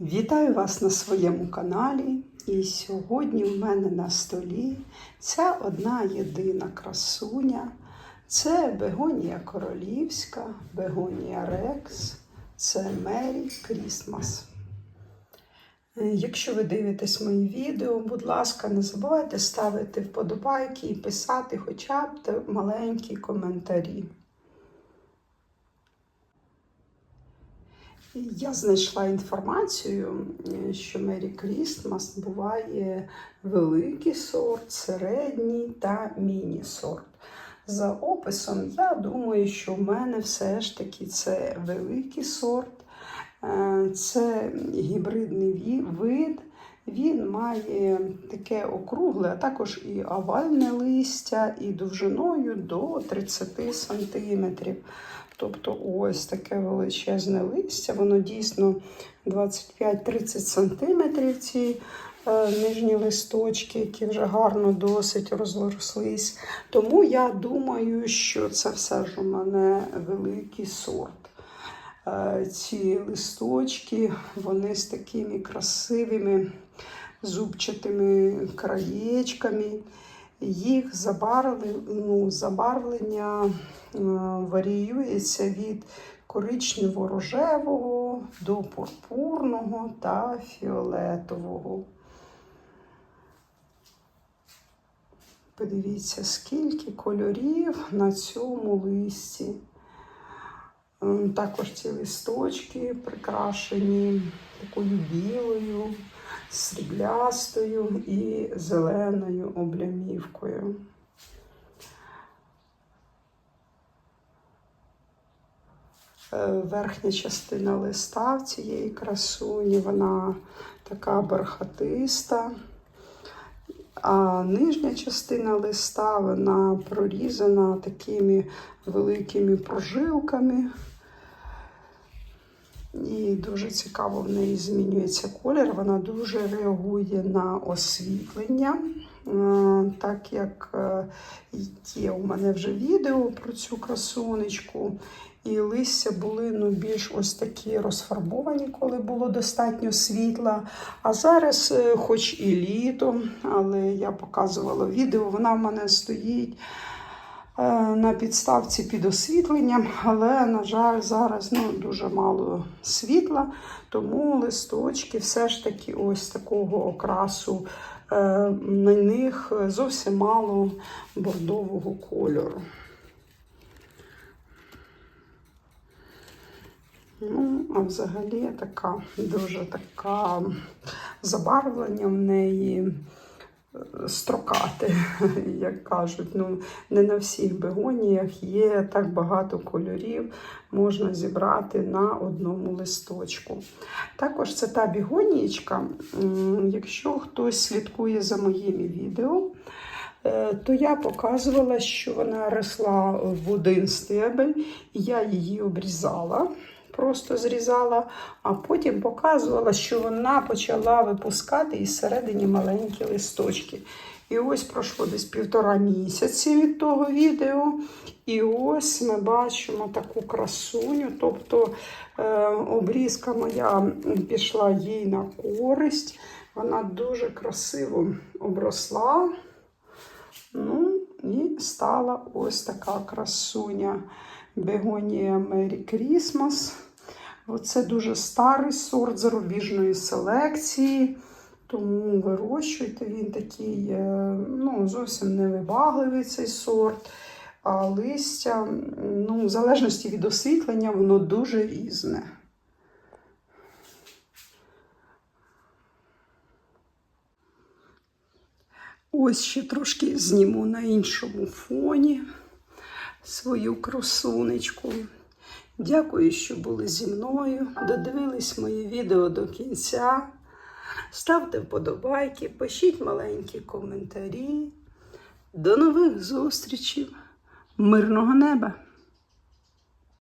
Вітаю вас на своєму каналі. І сьогодні в мене на столі ця одна єдина красуня. Це бегонія королівська, бегонія Рекс, це Мері Крісмас. Е, Якщо ви дивитесь мої відео, будь ласка, не забувайте ставити вподобайки і писати хоча б маленькі коментарі. Я знайшла інформацію, що Мері Крістмас буває великий сорт, середній та міні-сорт. За описом, я думаю, що в мене все ж таки це великий сорт, Е, це гібридний вид. Він має таке округле, а також і овальне листя, і довжиною до 30 сантиметрів. Тобто ось таке величезне листя, воно дійсно 25-30 сантиметрів ці е, нижні листочки, які вже гарно досить розрослись. Тому я думаю, що це все ж у мене великий сорт. Е, ці листочки, вони з такими красивими зубчатими краєчками. Їх забарвли, ну, забарвлення е, варіюється від коричнево-рожевого до пурпурного та фіолетового. Подивіться, скільки кольорів на цьому листі. Ем, Також ці листочки прикрашені такою білою, сріблястою і зеленою облямівкою. Е, Верхня частина листа цієї красуні, вона така бархатиста. А нижня частина листа вона прорізана такими великими прожилками. І дуже цікаво в неї змінюється колір. Вона дуже реагує на освітлення. Е, Так як е, є у мене вже відео про цю красунечку, і листя були ну, більш ось такі розфарбовані, коли було достатньо світла. А зараз, е, хоч і літо, але я показувала відео, вона в мене стоїть на підставці під освітленням, але, на жаль, зараз ну, дуже мало світла, тому листочки все ж таки ось такого окрасу. е, На них зовсім мало бордового кольору. Ну, а взагалі така дуже така забарвлення в неї строкате, як кажуть. Ну, не на всіх бегоніях є так багато кольорів, можна зібрати на одному листочку. Також це та бігонієчка, якщо хтось слідкує за моїми відео. е, То я показувала, що вона росла в один стебель, і я її обрізала просто зрізала, а потім показувала, що вона почала випускати із середині маленькі листочки. І ось пройшло десь півтора місяці від того відео. І ось ми бачимо таку красуню. Тобто е, обрізка моя пішла їй на користь. Вона дуже красиво обросла. Ну, і стала ось така красуня. Бегонія Мері Крісмас. Це дуже старий сорт зарубіжної селекції, тому вирощуйте він такий, е, ну, зовсім невибагливий цей сорт. А листя, ну, в залежності від освітлення, воно дуже різне. Ось ще трошки зніму на іншому фоні свою красунечку. Дякую, що були зі мною. Додивились моє відео до кінця. Ставте вподобайки, пишіть маленькі коментарі. До нових зустрічей. Мирного неба!